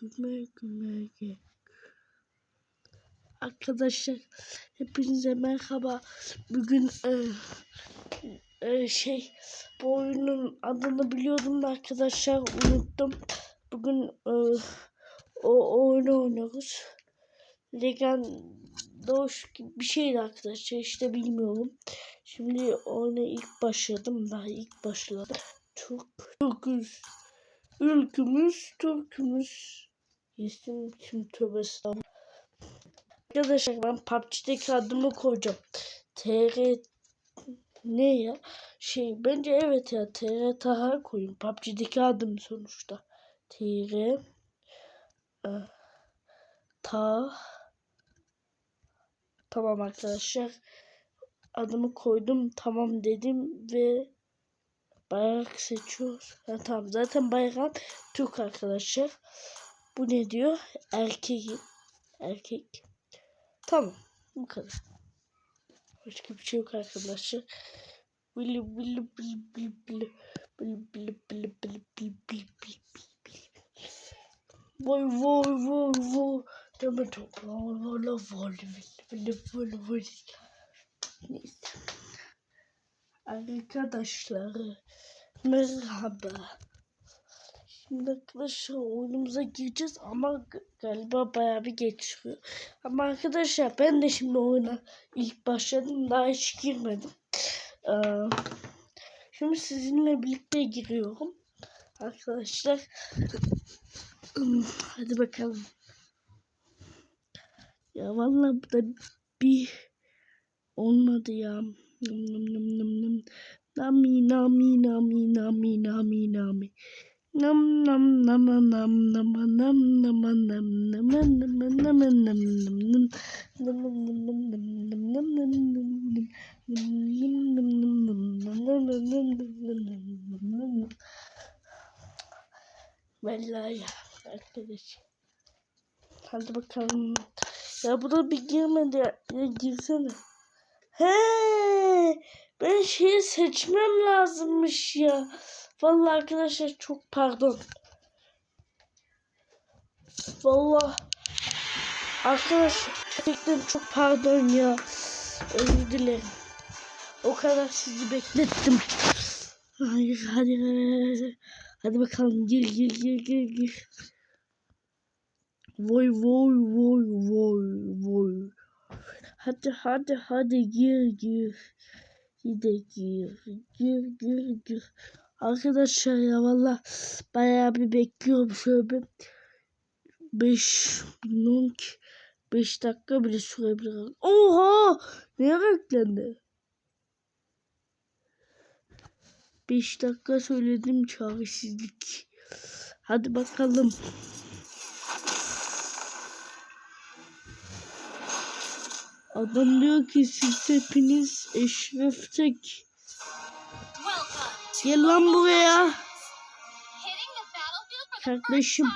güme gök. Arkadaşlar hepinize merhaba. Bugün e, e, şey bu oyunun adını biliyordum da arkadaşlar unuttum. Bugün e, o, oyunu oynuyoruz. Legendoş gibi bir şeydi arkadaşlar işte bilmiyorum. Şimdi oyuna ilk başladım daha ilk başladım. Çok Türküz. Ülkümüz Türkümüz. İsim kim tövbe. Arkadaşlar ben PUBG'deki adımı koyacağım. TR ne ya? Şey bence evet ya TR Taha koyun. PUBG'deki adım sonuçta. TR Ta Tamam arkadaşlar. Adımı koydum. Tamam dedim ve bayrak seçiyoruz. Ha, tamam zaten bayrak Türk arkadaşlar. Bu ne diyor? Erkek. Erkek. Tamam. Bu kadar. Başka bir şey yok arkadaşlar. Bili bili bili bili bili bili bili bili bili bili bili bili Vay vay vay vay. Deme vay vay vay vay vay vay Neyse. Arkadaşlar merhaba. Şimdi arkadaşlar oyunumuza gireceğiz ama galiba bayağı bir geçiyor. Ama arkadaşlar ben de şimdi oyuna ilk başladım daha hiç girmedim. Ee, şimdi sizinle birlikte giriyorum. Arkadaşlar hadi bakalım. Ya vallahi bu da bir olmadı ya. Nım. Nami nami nami nami nami nami. Nam nam nam nam nam nam nam nam nam nam nam nam nam Vallahi arkadaş. Hadi bakalım. Ya bu da bir girmedi ya girsene. He, ben şeyi seçmem lazımmış ya. Vallahi arkadaşlar çok pardon. Vallahi arkadaşlar gerçekten çok pardon ya. Özür dilerim. O kadar sizi beklettim. Hayır hadi hadi. Hadi bakalım gir gir gir gir gir. Voy voy voy voy voy. Hadi hadi hadi gir gir. Gide gir gir gir gir. Arkadaşlar ya valla bayağı bir bekliyorum şöyle bir 5 bilmiyorum ki 5 dakika bile sürebilir. Oha! Neye beklendi? 5 dakika söyledim çaresizlik. Hadi bakalım. Adam diyor ki siz hepiniz Eşref Tek. Gel lan buraya. Kardeşim.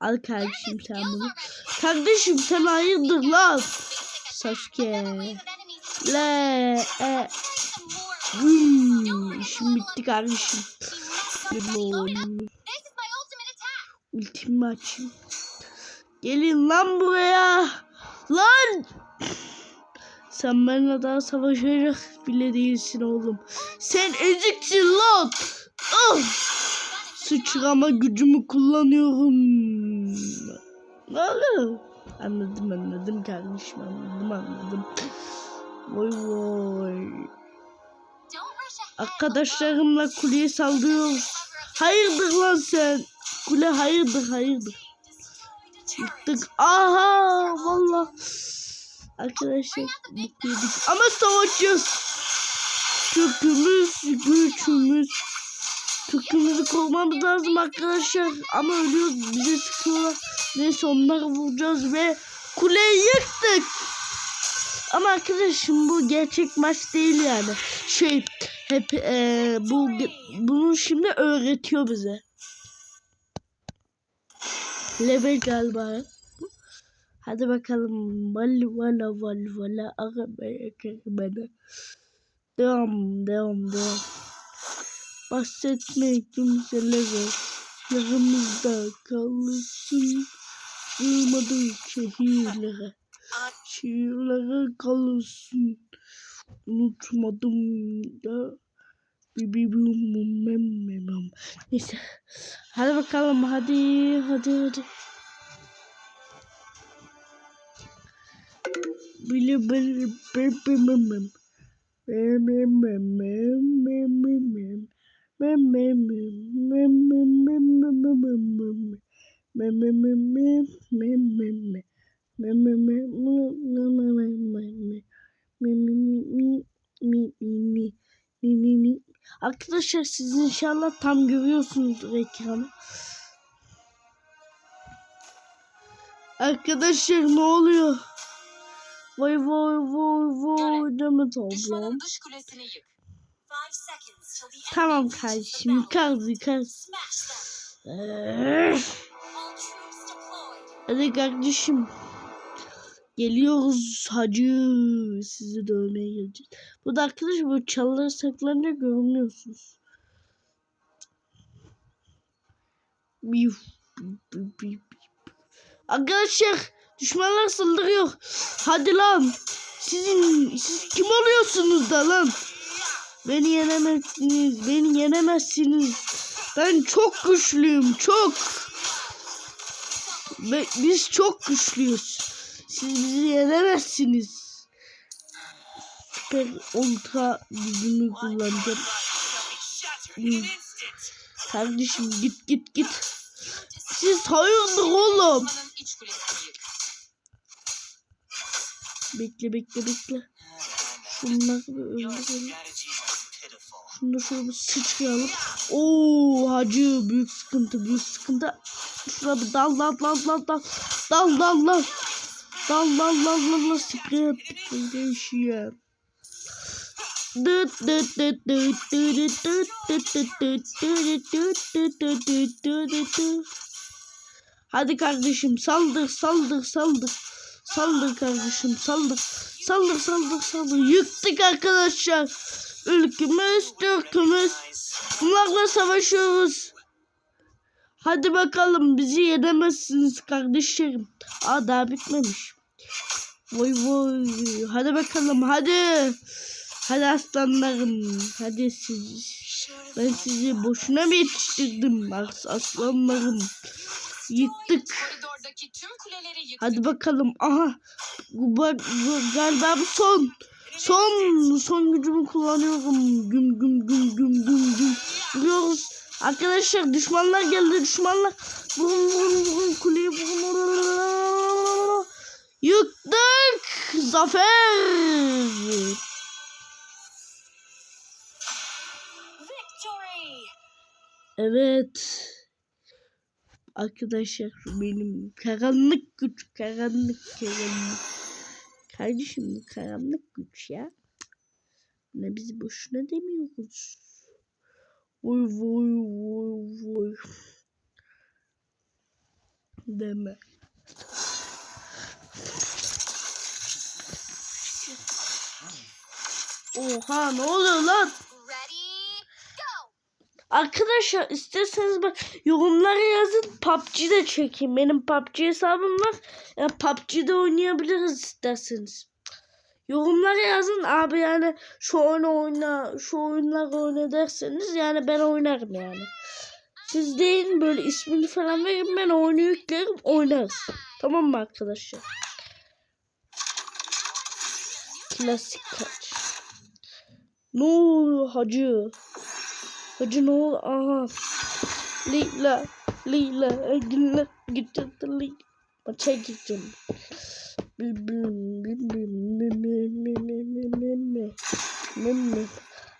Al kardeşim sen bunu. Kardeşim sen hayırdır lan? Sasuke. Le e Güm. İşim bitti kardeşim. Limon. Ultimi açayım. Gelin lan buraya. Lan. Sen benimle daha savaşacak bile değilsin oğlum. Sen eziksin lan. Ah. Sıçrama gücümü kullanıyorum. Oluyor? Anladım anladım kardeşim anladım anladım. Vay vay. Arkadaşlarımla kuleye saldırıyoruz. Hayırdır lan sen? Kule hayırdır hayırdır. Yıktık. Aha valla. Arkadaşlar yedik. Ama savaşacağız. Türkümüz, güçümüz. Türkümüzü korumamız lazım arkadaşlar. Ama ölüyoruz. Bize sıkıyorlar. Neyse onları vuracağız ve kuleyi yıktık. Ama arkadaşım bu gerçek maç değil yani. Şey hep e, bu bunu şimdi öğretiyor bize. Level galiba. Hadi bakalım. Vali vala vala vala kırmana. Devam devam devam. Bahsetme kimselere Yanımızda kalırsın Sığmadık şehirlere Şiirlere kalırsın Unutmadım da mem mem. Neyse. Hadi bakalım hadi hadi hadi. Arkadaşlar siz inşallah tam görüyorsunuzdur ekranı. Arkadaşlar ne oluyor? Vay vay vay vay demet oldum. Tamam kardeşim yıkarız yıkarız. Hadi kardeşim. Geliyoruz hacı. Sizi dövmeye geleceğiz. Bu da arkadaşım bu çalılara saklanınca görünüyorsunuz. Arkadaşlar düşmanlar saldırıyor. Hadi lan. Sizin siz kim oluyorsunuz da lan? Beni yenemezsiniz. Beni yenemezsiniz. Ben çok güçlüyüm. Çok. Ve biz çok güçlüyüz. Siz bizi yenemezsiniz. Süper ultra gücümü kullanacağım. Kardeşim git git git. Siz hayırdır oğlum? Bekle bekle bekle. Şunlar bir öldürelim. Şunu da şöyle bir sıçrayalım. Oo hacı büyük sıkıntı büyük sıkıntı. Şuna bir dal dal dal dal dal. Dal dal dal. Dal dal dal dal dal. Sprey attık. Değişiyor. Hadi kardeşim saldır saldır saldır. Saldır kardeşim saldır. Saldır saldır saldır. Yıktık arkadaşlar. Ülkemiz Türk'ümüz. Bunlarla savaşıyoruz. Hadi bakalım bizi yenemezsiniz kardeşlerim. Aa daha bitmemiş. Vay vay. Hadi bakalım hadi. Hadi aslanlarım. Hadi siz. Ben sizi boşuna mı yetiştirdim as aslanlarım. Yıktık. Koridordaki tüm kuleleri yık. Hadi bakalım. Aha. Bu, bu, bu galiba bu son. Son son gücümü kullanıyorum. Güm güm güm güm güm güm. Vuruyoruz. Arkadaşlar düşmanlar geldi düşmanlar. Vurun vurun vurun kuleyi vurun. Yıktık. Zafer. Victory. Evet. Arkadaşlar benim karanlık güç karanlık karanlık. Kardeşim bu karanlık güç ya. Ne bizi boşuna demiyoruz. Vay vay vay vay. Deme. Oha ne oluyor lan? Arkadaşlar isterseniz bak yorumlara yazın PUBG'de çekeyim. Benim PUBG hesabım var. Ya PUBG'de oynayabiliriz isterseniz. Yorumlara yazın abi yani şu oyunu oyna, şu oyunları oyna derseniz yani ben oynarım yani. Siz deyin böyle ismini falan verin ben oyunu yüklerim oynarız. Tamam mı arkadaşlar? Klasik kaç. Ne oluyor hacı? Hacı ne oldu? Aha. Leyla. Leyla. Günler. Gittim. Leyla. Maça gittim.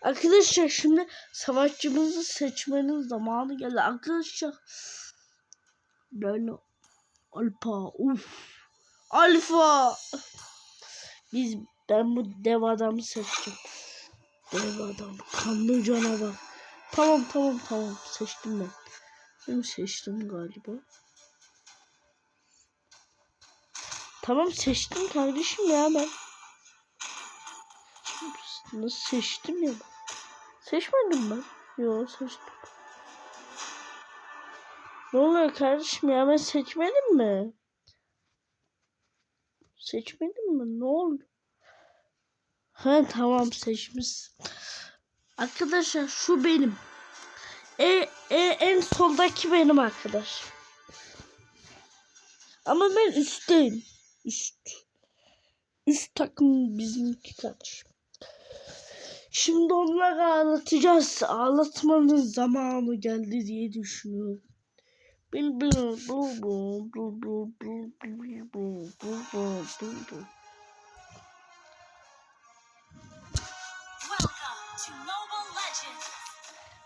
Arkadaşlar şimdi savaşçımızı seçmenin zamanı geldi. Arkadaşlar böyle alfa uf alfa biz ben bu dev adamı seçtim. Dev adam kanlı canavar. Tamam tamam tamam seçtim ben. Ben seçtim galiba. Tamam seçtim kardeşim ya ben. Nasıl seçtim ya ben. Seçmedim mi? Yok seçtim. Ne oluyor kardeşim ya ben seçmedim mi? Seçmedim mi? Ne oldu? Ha tamam seçmiş. Arkadaşlar şu benim. E, e, en soldaki benim arkadaş. Ama ben üstteyim. Üst. Üst takım bizimki kardeşim. Şimdi onları ağlatacağız. Ağlatmanın zamanı geldi diye düşünüyorum. Bil bil bul bul bul bul bul bul bul bul bul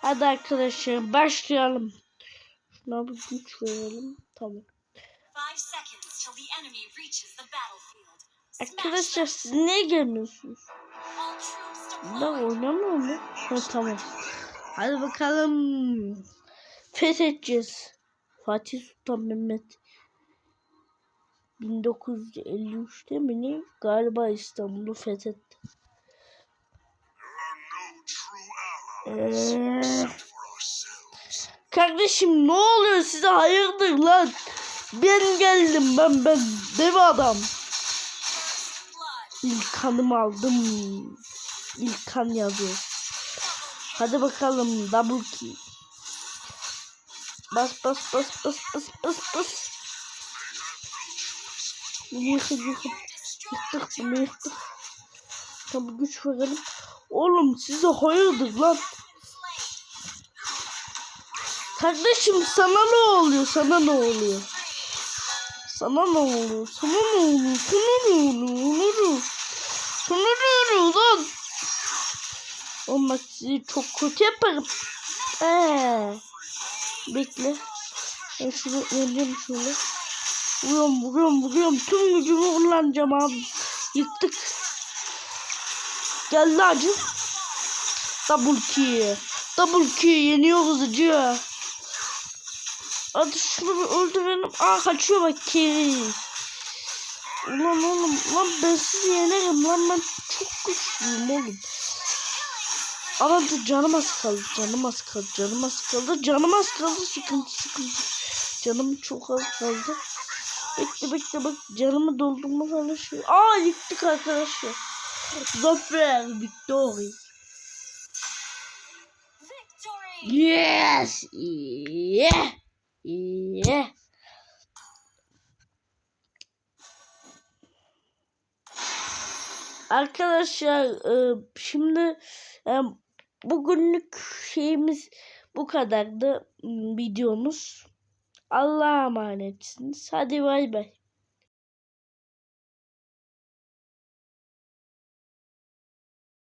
Hadi arkadaşlar başlayalım. Şuna bir güç verelim. Tamam. Arkadaşlar siz niye gelmiyorsunuz? Ben oynamıyor mu? Ha, tamam. Hadi bakalım. Fethedeceğiz. Fatih Sultan Mehmet. 1953'te mi ne? Galiba İstanbul'u fethetti. Ee, kardeşim ne oluyor size hayırdır lan? Ben geldim ben ben dev adam. İlk kanımı aldım. İlk kan yazıyor. Hadi bakalım double kill. Bas bas bas bas bas bas bas. Yıkık yıkık. Yıktık bunu yıktık. Tabi güç verelim. Oğlum size hayırdır lan. Kardeşim sana ne oluyor? Sana ne oluyor? Sana ne oluyor? Sana ne oluyor? Sana ne oluyor? Sana ne oluyor lan? Oğlum bak sizi çok kötü yaparım. Ee, bekle. Ben şunu yeneceğim şöyle. Vuruyorum vuruyorum vuruyorum. Tüm gücümü kullanacağım abi. Yıktık. Geldi acı. Double kill. Double kill yeniyoruz acı. Hadi şunu bir öldürelim. Aa kaçıyor bak keriz. Ulan oğlum lan ben sizi yenerim lan ben çok güçlüyüm oğlum. Ama canım az kaldı canım az kaldı canım az kaldı canım az kaldı sıkıntı sıkıntı. Canım çok az kaldı. Bekle bekle bak canımı doldurma çalışıyor. Aa yıktık arkadaşlar. Zafer victory. Victory. Yes. Yeah. Yeah. Arkadaşlar e, şimdi e, bugünlük şeyimiz bu kadardı videomuz. Allah'a emanetsiniz. Hadi bay bay.